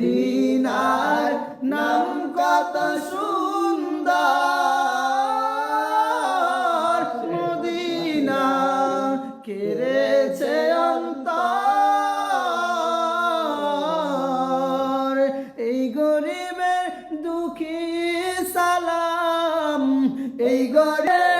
মদিনার নাম কত সুন্দর। মদিনা কেড়েছে অন্তর। এই গরিবের দুঃখী সালাম এই গরিবের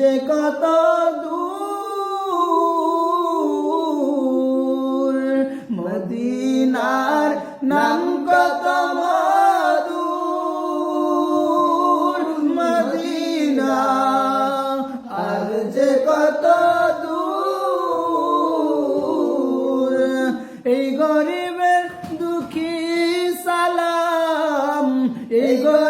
যে কত দূর, মদিনার নাম কত মধুর, মদিনা আর যে কত দূর, এই গরিবের দুঃখী সালাম, এই গরিবের